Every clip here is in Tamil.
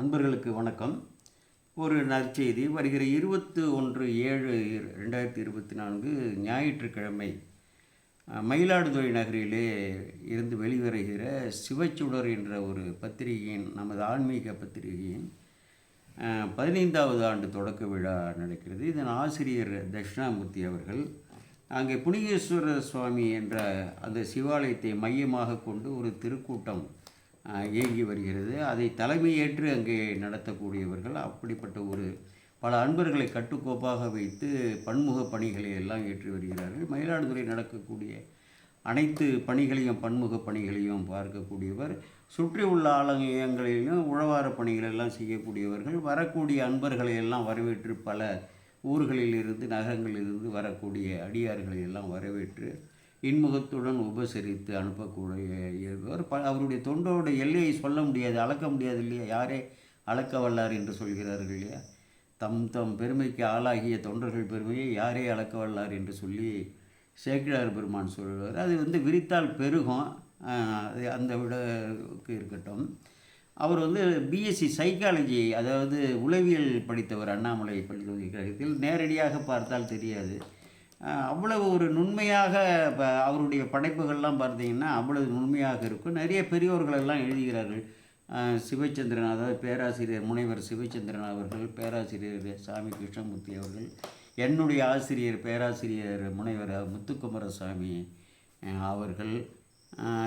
அன்பர்களுக்கு வணக்கம். ஒரு நற்செய்தி வருகிற இருபத்து ஒன்று ஏழு ரெண்டாயிரத்தி இருபத்தி நான்கு ஞாயிற்றுக்கிழமை மயிலாடுதுறை நகரிலே இருந்து வெளிவருகிற சிவச்சுடர் என்ற ஒரு பத்திரிகையின் நமது ஆன்மீக பத்திரிகையின் பதினைந்தாவது ஆண்டு தொடக்க விழா நடக்கிறது. இதன் ஆசிரியர் தட்சிணாமூர்த்தி அவர்கள் அங்கே புனிகேஸ்வரர் சுவாமி என்ற அந்த சிவாலயத்தை மையமாக கொண்டு ஒரு திருக்கூட்டம் இயங்கி வருகிறது. அதை தலைமையேற்று அங்கே நடத்தக்கூடியவர்கள் அப்படிப்பட்ட ஒரு பல அன்பர்களை கட்டுக்கோப்பாக வைத்து பன்முக பணிகளை எல்லாம் ஏற்றி வருகிறார்கள். மயிலாடுதுறை நடக்கக்கூடிய அனைத்து பணிகளையும் பன்முக பணிகளையும் பார்க்கக்கூடியவர் சுற்றி உள்ள ஆலயங்களிலும் உழவார பணிகள் எல்லாம் செய்யக்கூடியவர்கள் வரக்கூடிய அன்பர்களை எல்லாம் வரவேற்று பல ஊர்களிலிருந்து நகரங்களிலிருந்து வரக்கூடிய அடியார்களை எல்லாம் வரவேற்று இன்முகத்துடன் உபசரித்து அனுப்பக்கூடிய இருவர் ப அவருடைய தொண்டோட எல்லையை சொல்ல முடியாது அளக்க முடியாது இல்லையா? யாரே அளக்க வல்லார் என்று சொல்கிறார்கள் இல்லையா? தம் தம் பெருமைக்கு ஆளாகிய தொண்டர்கள் பெருமையை யாரே அளக்க வல்லார் என்று சொல்லி சேக்கிழார் பெருமான் சொல்வார் அது வந்து விரித்தால் பெருகும். அது அந்த விடக்கு இருக்கட்டும். அவர் வந்து பிஎஸ்சி சைக்காலஜி அதாவது உளவியல் படித்தவர் அண்ணாமலை பல்கலைக்கழகத்தில் நேரடியாக பார்த்தால் தெரியாது. அவ்வளவு ஒரு நுண்மையாக இப்போ அவருடைய படைப்புகள்லாம் பார்த்தீங்கன்னா அவ்வளவு நுண்மையாக இருக்கும். நிறைய பெரியோர்கள் எல்லாம் எழுதுகிறார்கள் சிவச்சந்திரன் அதாவது பேராசிரியர் முனைவர் சிவச்சந்திரன் அவர்கள் பேராசிரியர் சாமி கிருஷ்ணமூர்த்தி அவர்கள் என்னுடைய ஆசிரியர் பேராசிரியர் முனைவர் முத்துக்குமாரசாமி அவர்கள்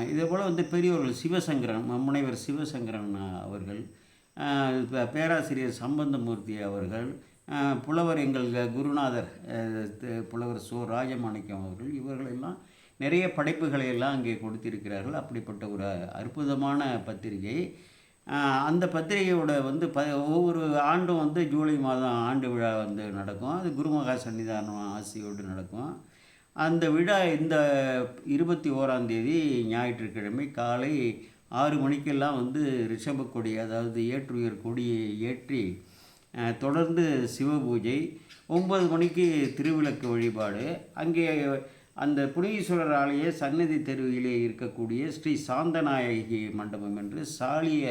இதே போல் வந்து பெரியவர்கள் சிவசங்கரன் முனைவர் சிவசங்கரன் அவர்கள் பேராசிரியர் சம்பந்தமூர்த்தி அவர்கள் புலவர் எங்கள் குருநாதர் புலவர் சோ ராஜமாணிக்கம் அவர்கள் இவர்களெல்லாம் நிறைய படைப்புகளை எல்லாம் அங்கே கொடுத்திருக்கிறார்கள். அப்படிப்பட்ட ஒரு அற்புதமான பத்திரிகை. அந்த பத்திரிகையோட வந்து ப ஒவ்வொரு ஆண்டும் வந்து ஜூலை மாதம் ஆண்டு விழா வந்து நடக்கும். அது குருமகா சன்னிதானம் ஆசியோடு நடக்கும். அந்த விழா இந்த இருபத்தி ஓராம் தேதி ஞாயிற்றுக்கிழமை காலை ஆறு மணிக்கெல்லாம் வந்து ரிஷப கொடி அதாவது ஏற்றுயர் கொடியை ஏற்றி தொடர்ந்து தொடர்ந்து சிவபூஜை ஒன்பது மணிக்கு திருவிளக்கு வழிபாடு. அங்கே அந்த புனீஸ்வரர் ஆலய சன்னதி தெருவிலே இருக்கக்கூடிய ஸ்ரீ சாந்தநாயகி மண்டபம் என்று சாலிய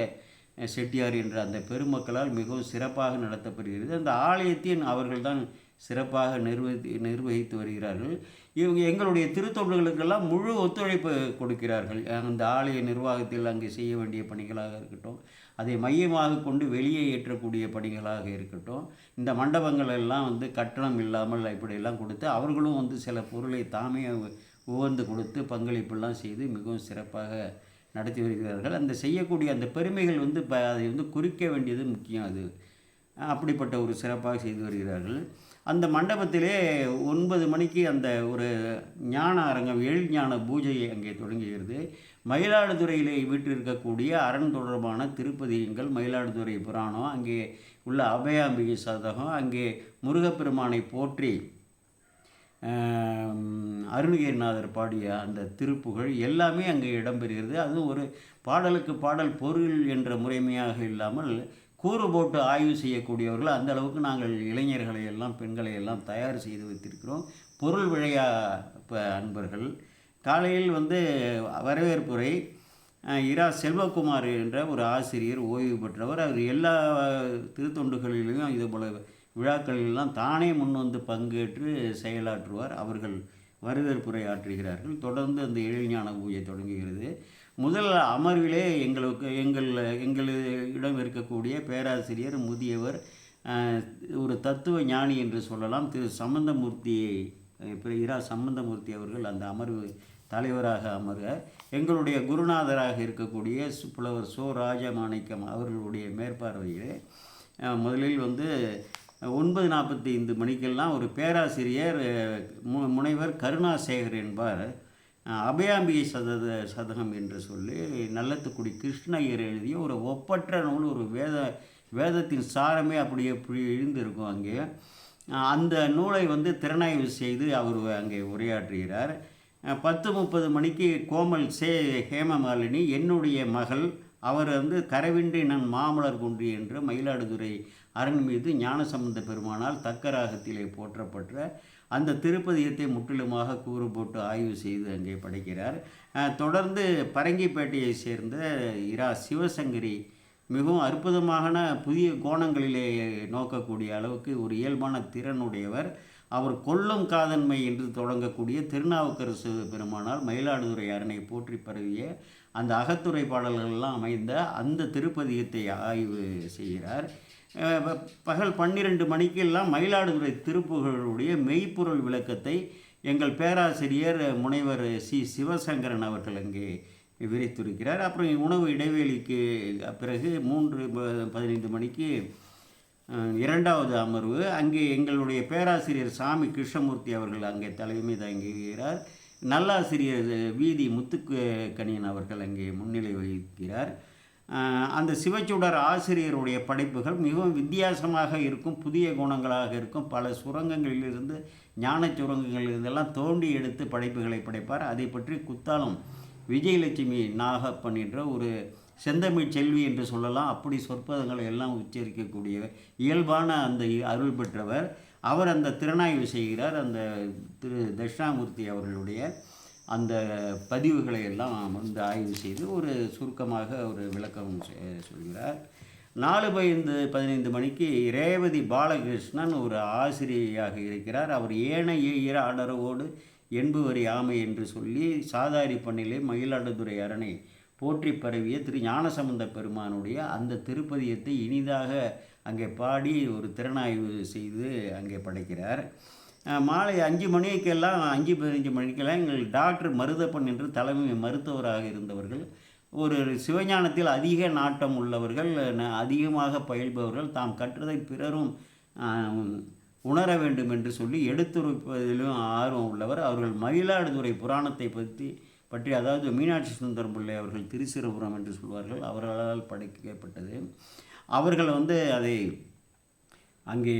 செட்டியார் என்ற அந்த பெருமக்களால் மிகவும் சிறப்பாக நடத்தப்படுகிறது. அந்த ஆலயத்தையும் அவர்கள்தான் சிறப்பாக நிர்வகி நிர்வகித்து வருகிறார்கள். இவங்க எங்களுடைய திருத்தொண்டர்களுக்கெல்லாம் முழு ஒத்துழைப்பு கொடுக்கிறார்கள். அந்த ஆலய நிர்வாகத்தில் அங்கே செய்ய வேண்டிய பணிகளாக இருக்கட்டும் அதை மையமாக கொண்டு வெளியே ஏற்றக்கூடிய பணிகளாக இருக்கட்டும் இந்த மண்டபங்கள் எல்லாம் வந்து கட்டணம் இல்லாமல் இப்படியெல்லாம் கொடுத்து அவர்களும் வந்து சில பொருளை தாமே உவந்து கொடுத்து பங்களிப்பெல்லாம் செய்து மிகவும் சிறப்பாக நடத்தி வருகிறார்கள். அந்த செய்யக்கூடிய அந்த பெருமைகள் வந்து இப்போ அதை வந்து குறிக்க வேண்டியது முக்கியம் அது. அப்படிப்பட்ட ஒரு சிறப்பாக செய்து வருகிறார்கள். அந்த மண்டபத்திலே ஒன்பது மணிக்கு அந்த ஒரு ஞான அரங்கம் எழ் ஞான பூஜை அங்கே தொடங்குகிறது. மயிலாடுதுறையிலே வீற்றிருக்கக்கூடிய அரண் தொடர்பான திருப்பதியங்கள் மயிலாடுதுறை புராணம் அங்கே உள்ள அபயாம்பிகை சதகம் அங்கே முருகப்பெருமானை போற்றி அருணகிரிநாதர் பாடிய அந்த திருப்புகழ் எல்லாமே அங்கே இடம்பெறுகிறது. அதுவும் ஒரு பாடலுக்கு பாடல் பொருள் என்ற முறைமையாக இல்லாமல் கூறு போட்டு ஆய்வு செய்யக்கூடியவர்கள் அந்த அளவுக்கு நாங்கள் இளைஞர்களை எல்லாம் பெண்களை எல்லாம் தயார் செய்து வைத்திருக்கிறோம். பொருள் விழையா இப்போ அன்பர்கள். காலையில் வந்து வரவேற்புரை இரா செல்வகுமார் என்ற ஒரு ஆசிரியர் ஓய்வு பெற்றவர். அவர் எல்லா திருத்தொண்டுகளிலும் இது போல விழாக்களிலெல்லாம் தானே முன் வந்து பங்கேற்று செயலாற்றுவார். அவர்கள் வரவேற்புரை ஆற்றுகிறார்கள். தொடர்ந்து அந்த எழில்ஞான பூஜை தொடங்குகிறது. முதல் அமர்விலே எங்களுக்கு எங்கள் எங்களிடம் இருக்கக்கூடிய பேராசிரியர் முதியவர் ஒரு தத்துவ ஞானி என்று சொல்லலாம். திரு சம்பந்தமூர்த்தி அஹ், இரா சம்பந்தமூர்த்தி அவர்கள் அந்த அமர்வு தலைவராக அமர்க. எங்களுடைய குருநாதராக இருக்கக்கூடிய புலவர் சோ ராஜமாணிக்கம் அவர்களுடைய மேற்பார்வையிலே முதலில் வந்து ஒன்பது நாற்பத்தி ஐந்து மணிக்கெல்லாம் ஒரு பேராசிரியர் மு- முனைவர் கருணாசேகர் என்பார். அபயாம்பிகை சதத சதகம் என்று சொல்லி நல்லத்துக்குடி கிருஷ்ணய்யர் எழுதிய ஒரு ஒப்பற்ற நூல் ஒரு வேத வேதத்தின் சாரமே அப்படியே இப்படி எழுந்திருக்கும் அங்கே. அந்த நூலை வந்து திறனாய்வு செய்து அவர் அங்கே உரையாற்றுகிறார். பத்து முப்பது மணிக்கு கோமல் சே ஹேமமாலினி என்னுடைய மகள் அவர் வந்து கரவின்றி நான் மாமலர் குன்றி என்று மயிலாடுதுறை அரண் மீது ஞானசம்பந்த பெருமானால் தக்க ராகத்திலே போற்றப்பட்ட அந்த திருப்பதியத்தை முற்றிலுமாக கூறு போட்டு ஆய்வு செய்து அங்கே படைக்கிறார். தொடர்ந்து பரங்கிப்பேட்டையை சேர்ந்த இரா சிவசங்கரி மிகவும் அற்புதமான புதிய கோணங்களிலே நோக்கக்கூடிய அளவுக்கு ஒரு இயல்பான திறனுடையவர். அவர் கொல்லும் காதன்மை என்று தொடங்கக்கூடிய திருநாவுக்கரசு பெருமானால் மயிலாடுதுறை அரணை போற்றி பரவிய அந்த அகத்துறை பாடல்கள்லாம் அமைந்த அந்த திருப்பதிகத்தை ஆய்வு செய்கிறார். பகல் பன்னிரெண்டு மணிக்கெல்லாம் மயிலாடுதுறை திருப்புகளுடைய மெய்ப்பொருள் விளக்கத்தை எங்கள் பேராசிரியர் முனைவர் சி. சிவசங்கரன் அவர்கள் அங்கே விரித்திருக்கிறார். அப்புறம் உணவு இடைவெளிக்கு பிறகு மூன்று ப- பதினைந்து மணிக்கு இரண்டாவது அமர்வு. அங்கே எங்களுடைய பேராசிரியர் சாமி கிருஷ்ணமூர்த்தி அவர்கள் அங்கே தலைமை தாங்குகிறார். நல்லாசிரியர் வீதி முத்துக்கணியன் அவர்கள் அங்கே முன்னிலை வகிக்கிறார். அந்த சிவச்சுடர் ஆசிரியருடைய படைப்புகள் மிகவும் வித்தியாசமாக இருக்கும் புதிய குணங்களாக இருக்கும். பல சுரங்கங்களிலிருந்து ஞான சுரங்கங்களிலிருந்தெல்லாம் தோண்டி எடுத்து படைப்புகளை படைப்பார். அதை பற்றி குத்தாலம் விஜயலட்சுமி நாகப்பன் என்ற ஒரு செந்தமிழ் செல்வி என்று சொல்லலாம். அப்படி சொற்பதங்களை எல்லாம் உச்சரிக்கக்கூடிய இயல்பான அந்த அருள் பெற்றவர். அவர் அந்த திறனாய்வு செய்கிறார். அந்த திரு தட்சிணாமூர்த்தி அவர்களுடைய அந்த பதிவுகளை எல்லாம் வந்து ஆய்வு செய்து ஒரு சுருக்கமாக ஒரு விளக்கம் சொல்கிறார். நாலு பதினைந்து பதினைந்து மணிக்கு ரேவதி பாலகிருஷ்ணன் ஒரு ஆசிரியையாக இருக்கிறார். அவர் ஏனைய ஈர ஆடரவோடு என்பவர் ஆமை என்று சொல்லி சாதாரி பண்ணிலே மயிலாடுதுறை அரணை போற்றி பரவிய திரு ஞானசம்பந்த பெருமானுடைய அந்த திருப்பதியத்தை இனிதாக அங்கே பாடி ஒரு திறனாய்வு செய்து அங்கே படைக்கிறார். மாலை அஞ்சு மணிக்கெல்லாம் அஞ்சு பதினஞ்சு மணிக்கெல்லாம் எங்கள் டாக்டர் மருதப்பன் என்று தலைமை மருத்துவராக இருந்தவர்கள் ஒரு சிவஞானத்தில் அதிக நாட்டம் உள்ளவர்கள் அதிகமாக பயில்பவர்கள் தாம் கற்றதை பிறரும் உணர வேண்டும் என்று சொல்லி எடுத்துரைப்பதிலும் ஆர்வம் உள்ளவர். அவர்கள் மயிலாடுதுறை புராணத்தை பற்றி பற்றி அதாவது மீனாட்சி சுந்தரம் பிள்ளை அவர்கள் திருச்சிரபுரம் என்று சொல்வார்கள். அவர்களால் படைக்கப்பட்டது. அவர்கள் வந்து அதை அங்கே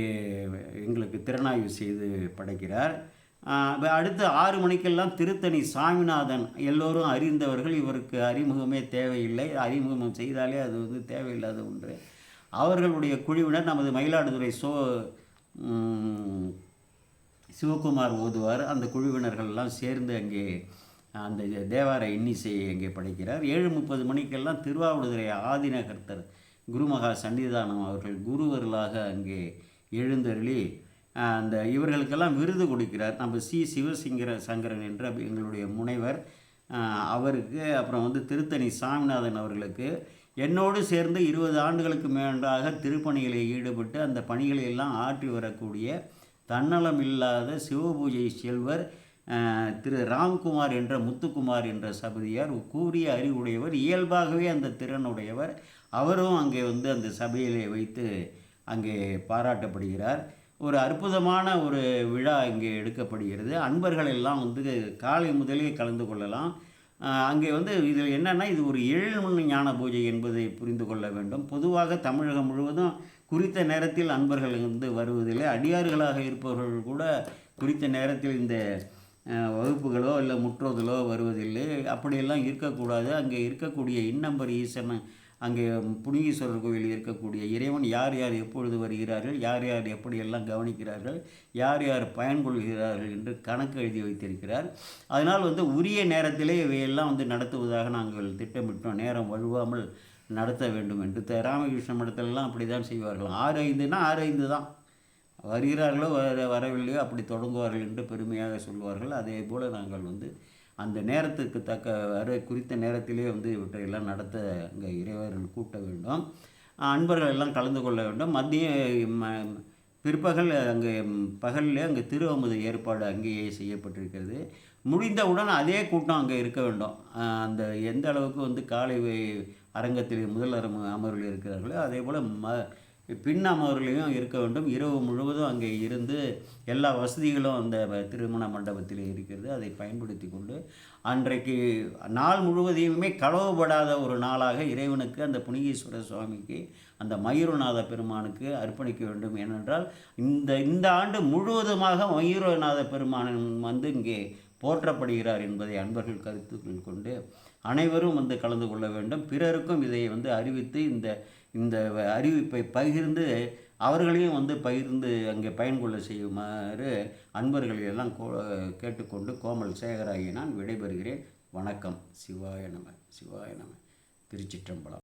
எங்களுக்கு திறனாய்வு செய்து படைக்கிறார். அடுத்து ஆறு மணிக்கெல்லாம் திருத்தணி சாமிநாதன் எல்லோரும் அறிந்தவர்கள் இவருக்கு அறிமுகமே தேவையில்லை. அறிமுகம் செய்தாலே அது வந்து தேவையில்லாத ஒன்று. அவர்களுடைய குழுவினர் நமது மயிலாடுதுறை சோ சிவகுமார் ஓதுவார். அந்த குழுவினர்கள்லாம் சேர்ந்து அங்கே அந்த தேவார இன்னிசையை அங்கே படைக்கிறார். ஏழு முப்பது மணிக்கெல்லாம் திருவாவடுதுறை ஆதினகர்த்தர் குருமகா சன்னிதானம் அவர்கள் குருவர்களாக அங்கே எழுந்தருளி அந்த இவர்களுக்கெல்லாம் விருது கொடுக்கிறார். நம்ம சி. சிவசிங்கர சங்கரன் என்ற எங்களுடைய முனைவர் அவருக்கு அப்புறம் வந்து திருத்தணி சாமிநாதன் அவர்களுக்கு என்னோடு சேர்ந்து இருபது ஆண்டுகளுக்கு மேலாக திருப்பணிகளில் ஈடுபட்டு அந்த பணிகளை எல்லாம் ஆற்றி வரக்கூடிய தன்னலம் இல்லாத சிவபூஜை செல்வர் திரு ராம்குமார் என்ற முத்துக்குமார் என்ற சபதியார் கூறிய அறிவுடையவர் இயல்பாகவே அந்த திறனுடையவர். அவரும் அங்கே வந்து அந்த சபையிலே வைத்து அங்கே பாராட்டப்படுகிறார். ஒரு அற்புதமான ஒரு விழா இங்கே எடுக்கப்படுகிறது. அன்பர்கள் எல்லாம் வந்து காலை முதலே கலந்து கொள்ளலாம். அங்கே வந்து இதில் என்னென்னா இது ஒரு ஏழு ஞான பூஜை என்பதை புரிந்து கொள்ள வேண்டும். பொதுவாக தமிழகம் முழுவதும் குறித்த நேரத்தில் அன்பர்கள் வந்து வருவதில்லை. அடியார்களாக இருப்பவர்கள் கூட குறித்த நேரத்தில் இந்த வகுப்புகளோ இல்லை முற்றோதலோ வருவதில்லை. அப்படியெல்லாம் இருக்கக்கூடாது. அங்கே இருக்கக்கூடிய இன்னம்பர் ஈசன் அங்கே புனிகீஸ்வரர் கோயில் இருக்கக்கூடிய இறைவன் யார் யார் எப்பொழுது வருகிறார்கள் யார் யார் எப்படியெல்லாம் கவனிக்கிறார்கள் யார் யார் பயன்கொள்கிறார்கள் என்று கணக்கு எழுதி வைத்திருக்கிறார். அதனால் வந்து உரிய நேரத்திலே இவையெல்லாம் வந்து நடத்துவதாக நாங்கள் திட்டமிட்டோம். நேரம் வழுவாமல் நடத்த வேண்டும் என்று. த- ராமகிருஷ்ண மடத்திலெல்லாம் அப்படி தான் செய்வார்கள். ஆறு ஐந்துனா ஆறு ஐந்து தான். வருகிறார்களோ வர வரவில்லையோ அப்படி தொடங்குவார்கள் என்று பெருமையாக சொல்வார்கள். அதே போல் நாங்கள் வந்து அந்த நேரத்துக்கு தக்க வர குறித்த நேரத்திலே வந்து இவற்றையெல்லாம் நடத்த அங்கே இறைவர்கள் கூட்ட வேண்டும். அன்பர்கள் எல்லாம் கலந்து கொள்ள வேண்டும். மத்திய ம- பிற்பகல் அங்கே பகலில் அங்கே திரு அமுது ஏற்பாடு அங்கேயே செய்யப்பட்டிருக்கிறது. முடிந்தவுடன் அதே கூட்டம் அங்கே இருக்க வேண்டும். அந்த எந்த அளவுக்கு வந்து காலை அரங்கத்தில் முதல் அரம் அமர்வில் இருக்கிறார்களோ அதே போல் ம பின் அமர்வுலையும் இருக்க வேண்டும். இரவு முழுவதும் அங்கே இருந்து எல்லா வசதிகளும் அந்த திருமண மண்டபத்தில் இருக்கிறது. அதை பயன்படுத்தி கொண்டு அன்றைக்கு நாள் முழுவதையுமே களவுபடாத ஒரு நாளாக இறைவனுக்கு அந்த புனிகீஸ்வர சுவாமிக்கு அந்த மயூரநாத பெருமானுக்கு அர்ப்பணிக்க வேண்டும். ஏனென்றால் இந்த இந்த ஆண்டு முழுவதுமாக மயூரநாத பெருமானன் வந்து இங்கே போற்றப்படுகிறார் என்பதை அன்பர்கள் கருத்துக்கள் கொண்டு அனைவரும் வந்து கலந்து கொள்ள வேண்டும். பிறருக்கும் இதை வந்து அறிவித்து இந்த இந்த அறிவிப்பை பகிர்ந்து அவர்களையும் வந்து பகிர்ந்து அங்கே பயன்கொள்ள செய்யுமாறு அன்பர்களை எல்லாம் கோ கேட்டுக்கொண்டு கோமல் சேகராகி நான் விடைபெறுகிறேன். வணக்கம். சிவாய நம சிவாய நம. திருச்சிற்றம்பலம்.